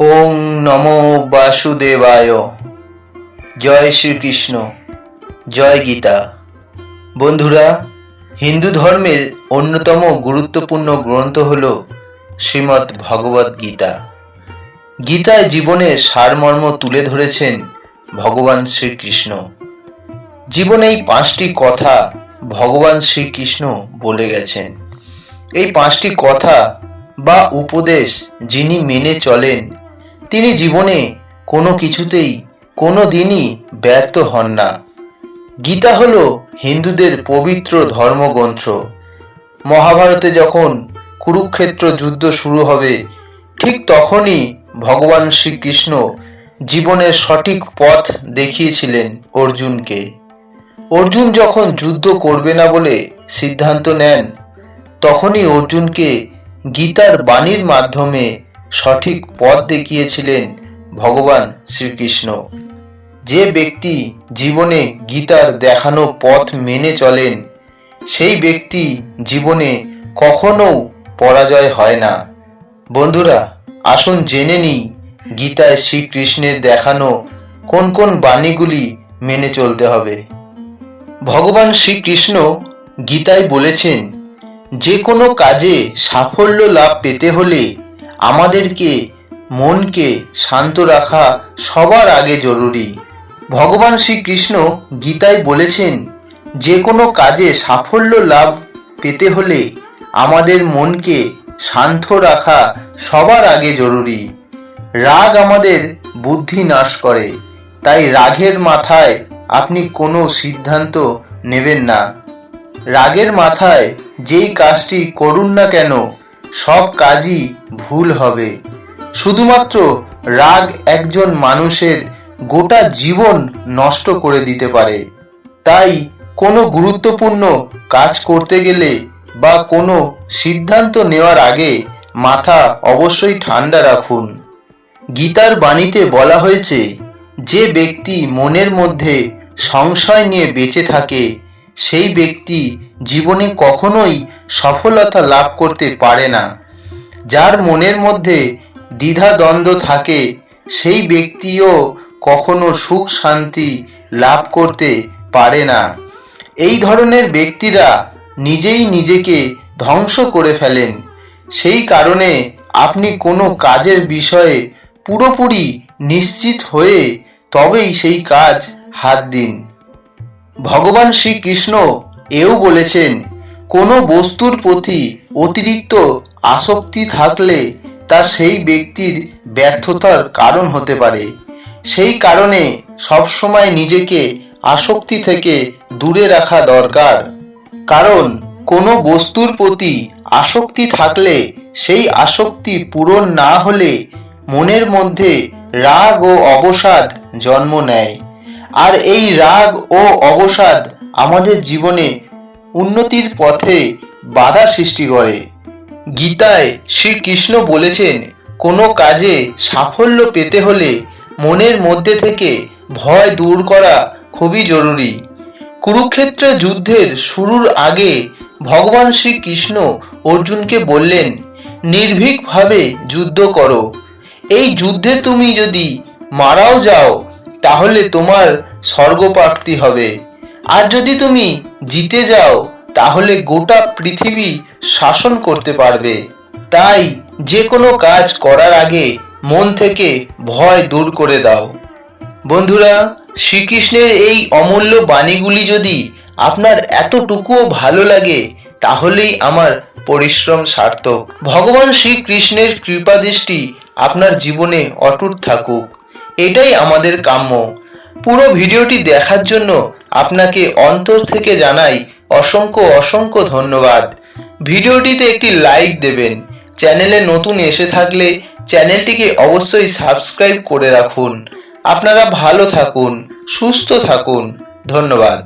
ওং নমো বাসুদেবায়। জয় শ্রীকৃষ্ণ, জয় গীতা। বন্ধুরা, হিন্দু ধর্মের অন্যতম গুরুত্বপূর্ণ গ্রন্থ হল শ্রীমদ্ ভগবদ গীতা। গীতায় জীবনের সারমর্ম তুলে ধরেছেন ভগবান শ্রীকৃষ্ণ। জীবনে এই পাঁচটি কথা ভগবান শ্রীকৃষ্ণ বলে গেছেন। এই পাঁচটি কথা বা উপদেশ যিনি মেনে চলেন তিনি জীবনে কোনো কিছুতেই, কোনো দিনই ব্যর্থ হন না। গীতা হল হিন্দুদের পবিত্র ধর্মগ্রন্থ। মহাভারতে যখন কুরুক্ষেত্র যুদ্ধ শুরু হবে, ঠিক তখনই ভগবান শ্রীকৃষ্ণ জীবনের সঠিক পথ দেখিয়েছিলেন অর্জুনকে। অর্জুন যখন যুদ্ধ করবে না বলে সিদ্ধান্ত নেন, তখনই অর্জুনকে গীতার বাণীর মাধ্যমে সঠিক পথ দেখিয়েছিলেন ভগবান শ্রীকৃষ্ণ। যে ব্যক্তি জীবনে গীতার দেখানো পথ মেনে চলেন, সেই ব্যক্তি জীবনে কখনো পরাজয় হয় না। বন্ধুরা, আসুন জেনে নিই গীতায় শ্রীকৃষ্ণের দেখানো কোন কোন বাণীগুলি মেনে চলতে হবে। ভগবান শ্রীকৃষ্ণ গীতায় বলেছেন, যে কোনো কাজে সাফল্য লাভ পেতে হলে আমাদেরকে মনকে শান্ত রাখা সবার আগে জরুরি। ভগবান শ্রীকৃষ্ণ গীতায় বলেছেন, যে কোনো কাজে সাফল্য লাভ পেতে হলে আমাদের মনকে শান্ত রাখা সবার আগে জরুরি। রাগ আমাদের বুদ্ধি নাশ করে, তাই রাগের মাথায় আপনি কোনো সিদ্ধান্ত নেবেন না। রাগের মাথায় যেই কাজটি করুন না কেন সব কাজই ভুল হবে। শুধুমাত্র রাগ একজন মানুষের গোটা জীবন নষ্ট করে দিতে পারে। তাই কোনো গুরুত্বপূর্ণ কাজ করতে গেলে বা কোনো সিদ্ধান্ত নেওয়ার আগে মাথা অবশ্যই ঠান্ডা রাখুন। গীতার বাণীতে বলা হয়েছে, যে ব্যক্তি মনের মধ্যে সংশয় নিয়ে বেঁচে থাকে, সেই ব্যক্তি জীবনে কখনোই সফলতা লাভ করতে পারে না। যার মনের মধ্যে দ্বিধা দ্বন্দ্ব থাকে, সেই ব্যক্তিও কখনো সুখ শান্তি লাভ করতে পারে না। এই ধরনের ব্যক্তিরা নিজেই নিজেকে ধ্বংস করে ফেলেন। সেই কারণে আপনি কোনো কাজের বিষয়ে পুরোপুরি নিশ্চিত হয়ে তবেই সেই কাজ হাত দিন। ভগবান শ্রীকৃষ্ণ এও বলেছেন, কোনো বস্তুর প্রতি অতিরিক্ত আসক্তি থাকলে তা সেই ব্যক্তির ব্যর্থতার কারণ হতে পারে। সেই কারণে সবসময় নিজেকে আসক্তি থেকে দূরে রাখা দরকার। কারণ, কোনো বস্তুর প্রতি আসক্তি থাকলে সেই আসক্তি পূরণ না হলে মনের মধ্যে রাগ ও অবসাদ জন্ম নেয়। আর এই রাগ ও অবসাদ আমাদের জীবনে উন্নতির পথে বাধা সৃষ্টি করে। গীতায় শ্রীকৃষ্ণ বলেছেন, কোনো কাজে সাফল্য পেতে হলে মনের মধ্যে থেকে ভয় দূর করা খুবই জরুরি। কুরুক্ষেত্র যুদ্ধের শুরুর আগে ভগবান শ্রীকৃষ্ণ অর্জুনকে বললেন, নির্ভীকভাবে যুদ্ধ করো। এই যুদ্ধে তুমি যদি মারাও যাও তাহলে তোমার স্বর্গপ্রাপ্তি হবে। আর যদি তুমি জিতে যাও, তাহলে গোটা পৃথিবী শাসন করতে পারবে। তাই যে কোনো কাজ করার আগে মন থেকে ভয় দূর করে দাও। বন্ধুরা, শ্রীকৃষ্ণের এই অমূল্য বাণীগুলি যদি আপনার এতটুকুও ভালো লাগে, তাহলেই আমার পরিশ্রম সার্থক। ভগবান শ্রীকৃষ্ণের কৃপাদৃষ্টি আপনার জীবনে অটুট থাকুক। এটাই আমাদের কাম্য। পুরো ভিডিওটি দেখার জন্য আপনাকে অন্তর থেকে জানাই অসংখ্য অসংখ্য ধন্যবাদ। ভিডিওটিতে একটি লাইক দেবেন। চ্যানেলে নতুন এসে থাকলে চ্যানেলটিকে অবশ্যই সাবস্ক্রাইব করে রাখুন। আপনারা ভালো থাকুন, সুস্থ থাকুন। ধন্যবাদ।